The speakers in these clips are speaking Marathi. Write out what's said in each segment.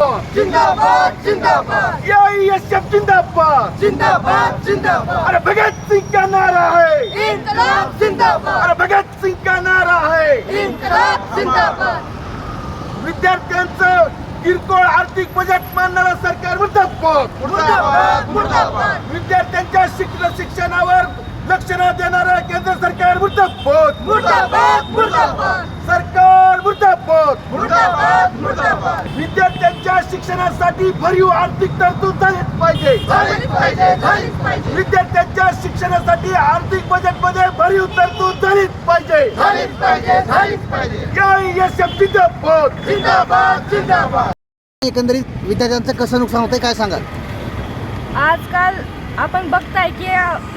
जिंदाबाद जिंदाबाद. एआईएसएफ जिंदाबाद. जिंदाबाद जिंदाबाद. अरे भगत सिंह का नारा है. इनकलाब जिंदाबाद. अरे भगत सिंग का नारा है. इनकलाब जिंदाबाद. विद्यार्थ्यांचं किरकोळ आर्थिक बजेट मानणारं सरकार मुर्दाबाद. मुर्दाबाद मुर्दाबाद. विद्यार्थ्यांच्या शिक्षण शिक्षणावर लक्ष न देणारं केंद्र सरकार मुर्दाबाद. मुर्दाबाद मुर्दाबाद सरकार मुर्दाबाद मुर्दाबाद मुर्दाबाद विद्यार्थ्यांच्या शिक्षणासाठी भरीव आर्थिक तरतूद झालीच पाहिजे विद्यार्थ्यांच्या शिक्षणासाठी आर्थिक बजेटमध्ये भरीव तरतूद झालीच पाहिजे एकंदरीत विद्यार्थ्यांचं कसं नुकसान होतंय काय सांगाल? आजकाल आपण बघताय की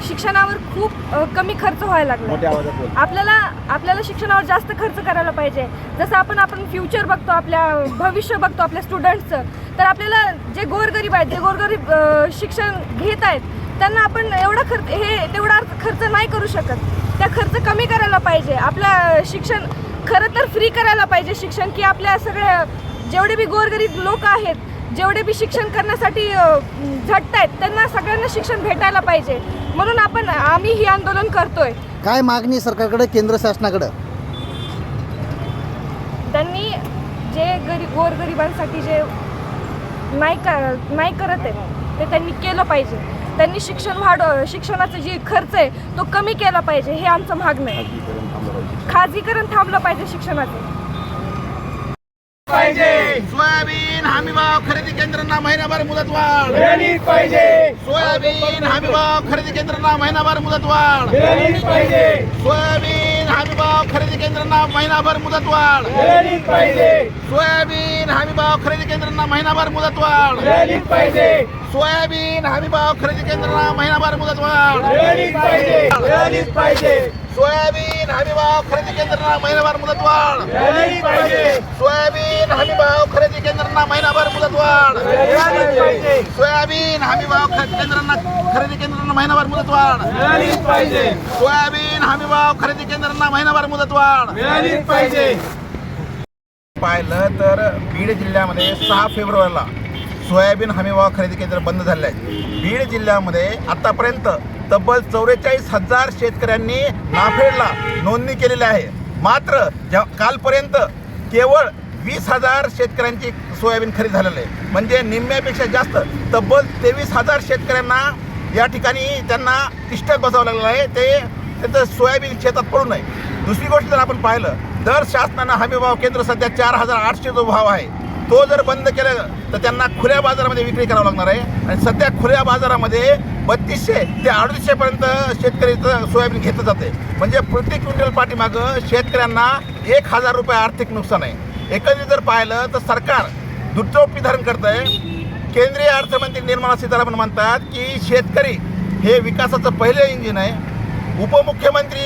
शिक्षणावर खूप कमी खर्च व्हायला लागला. आपल्याला आपल्याला शिक्षणावर जास्त खर्च करायला पाहिजे. जसं आपण आपण फ्युचर बघतो आपल्या भविष्य बघतो आपल्या स्टुडंट्सचं तर आपल्याला जे गोरगरीब आहेत जे गोरगरीब शिक्षण घेत आहेत त्यांना आपण एवढा खर्च हे तेवढा खर्च नाही करू शकत. त्या खर्च कमी करायला पाहिजे. आपल्या शिक्षण खरं तर फ्री करायला पाहिजे शिक्षण की आपल्या सगळ्या जेवढे बी गोरगरीब लोक आहेत जेवढे बी शिक्षण करण्यासाठी झटत आहेत त्यांना सगळ्यांना शिक्षण भेटायला पाहिजे. म्हणून आपण आम्ही ही आंदोलन करतोय. काय मागणी सरकारकडे केंद्र शासनाकडे? त्यांनी जे गरीब गोरगरिबांसाठी जे नाही का नाही करत आहे ते त्यांनी केलं पाहिजे. त्यांनी शिक्षण वाढ शिक्षणाचा जे खर्च आहे तो कमी केला पाहिजे हे आमचं मागणं आहे. खाजगीकरण थांबलं पाहिजे शिक्षणाचं. सोयाबीन हमी भाव खरेदी केंद्रांना महिनाभर मुदतवाढ. मिळालीच पाहिजे. सोयाबीन हमी भाव खरेदी केंद्रांना महिनाभर मुदतवाढ. मिळालीच पाहिजे. सोयाबीन हमी भाव खरेदी केंद्रांना महिनाभर मुदतवाढ. मिळालीच पाहिजे. सोयाबीन हमी भाव खरेदी केंद्रांना महिनाभर मुदतवाढ. मिळालीच पाहिजे. सोयाबीन हमी भाव खरेदी केंद्रांना महिनाभर मुदतवाढ. मिळालीच पाहिजे. मिळालीच पाहिजे. सोयाबीन हमी भाव खरेदी केंद्रांना महिनाभर मुदतवाढ. सोयाबीन हमी भाव खरेदी केंद्रांना महिनाभर मुदतवाढ. सोयाबीन हमी भाव खरेदी केंद्रांना खरेदी केंद्रांना महिनाभर मुदतवाढ. सोयाबीन हमी भाव खरेदी केंद्रांना महिनाभर मुदतवाढ. पाहिलं तर बीड जिल्ह्यामध्ये सहा फेब्रुवारीला सोयाबीन हमीभाव खरेदी केंद्र बंद झाले आहे बीड जिल्ह्यामध्ये आतापर्यंत तब्बल चौवेचाळीस हजार शेतकऱ्यांनी नाफेडला नोंदणी केलेली आहे. मात्र ज्या कालपर्यंत केवळ वीस हजार शेतकऱ्यांची सोयाबीन खरेदी झालेलं आहे. म्हणजे निम्म्यापेक्षा जास्त तब्बल तेवीस हजार शेतकऱ्यांना या ठिकाणी त्यांना इष्टक बसावं लागलेलं आहे. ते त्यांचं सोयाबीन शेतात पडू नये. दुसरी गोष्ट जर आपण पाहिलं दर शासनानं हमीभाव केंद्र सध्या चार हजार आठशे जो भाव आहे. तो जर बंद केला तर त्यांना खुल्या बाजारामध्ये विक्री करावं लागणार आहे. आणि सध्या खुल्या बाजारामध्ये बत्तीसशे ते अडतीसशेपर्यंत शेतकरीचं सोयाबीन घेतलं जाते म्हणजे प्रति क्विंटल पाठीमागं शेतकऱ्यांना एक हजार रुपये आर्थिक नुकसान आहे. एकंदरीत जर पाहिलं तर सरकार दुटोपी धारण करत आहे केंद्रीय अर्थमंत्री निर्मला सीतारामन म्हणतात की शेतकरी हे विकासाचं पहिलं इंजिन आहे. उपमुख्यमंत्री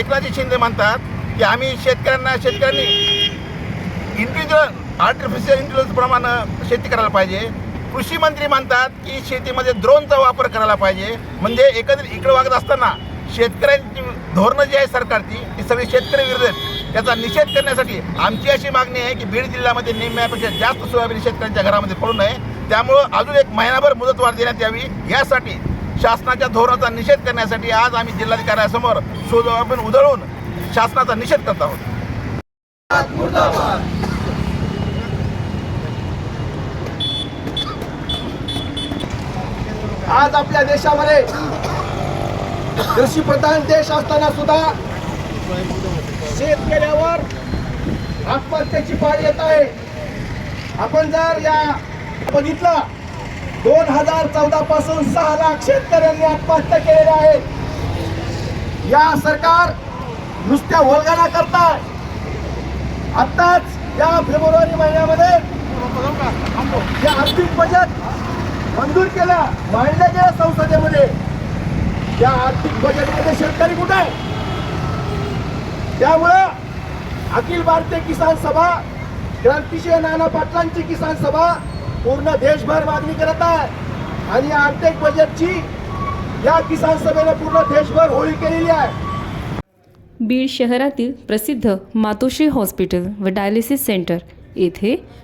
एकनाथजी शिंदे म्हणतात की आम्ही शेतकऱ्यांना शेतकऱ्यांनी इंडिव्हिज्युअल आर्टिफिशियल इंटेलिजन्स प्रमाणे शेती करायला पाहिजे. कृषी मंत्री म्हणतात की शेतीमध्ये ड्रोनचा वापर करायला पाहिजे. म्हणजे एकंदरीत इकडे वागत असताना शेतकऱ्यांची धोरणं जी आहे सरकारची ती सगळी शेतकरी विरुद्ध त्याचा निषेध करण्यासाठी आमची अशी मागणी आहे की बीड जिल्ह्यामध्ये निम्म्यापेक्षा जास्त सोयाबीन शेतकऱ्यांच्या घरामध्ये पडू नये. त्यामुळं अजून एक महिनाभर मुदतवाढ देण्यात यावी. यासाठी शासनाच्या धोरणाचा निषेध करण्यासाठी आज आम्ही जिल्हाधिकाऱ्यासमोर सोयाबीन उधळून शासनाचा निषेध करत आहोत. आज आपल्या देशामध्ये कृषीप्रधान देश असताना सुद्धा शेतकऱ्यावर आत्महत्येची पाळ येत आहे. आपण जर या बघितलं दोन हजार चौदा पासून सहा लाख शेतकऱ्यांनी आत्महत्या केलेल्या आहेत या सरकार नुसत्या वल्गना करता आत्ताच या फेब्रुवारी महिन्यामध्ये जे आर्थिक बजेट मंजूर केला. मांडल्या गेल्या संसदेमध्ये. या आर्थिक बजेटमध्ये शेतकरी कुठे आहे? त्यामुळं अखिल भारतीय किसान सभा क्रांतिशील नाना पाटलांची किसान सभा पूर्ण देशभर मागणी करत आहे. आणि आर्थिक बजेटची या किसान सभेने पूर्ण देशभर होळी केलेली आहे. बीड शहरातील प्रसिद्ध मातोश्री हॉस्पिटल व डायलिसिस सेंटर येथे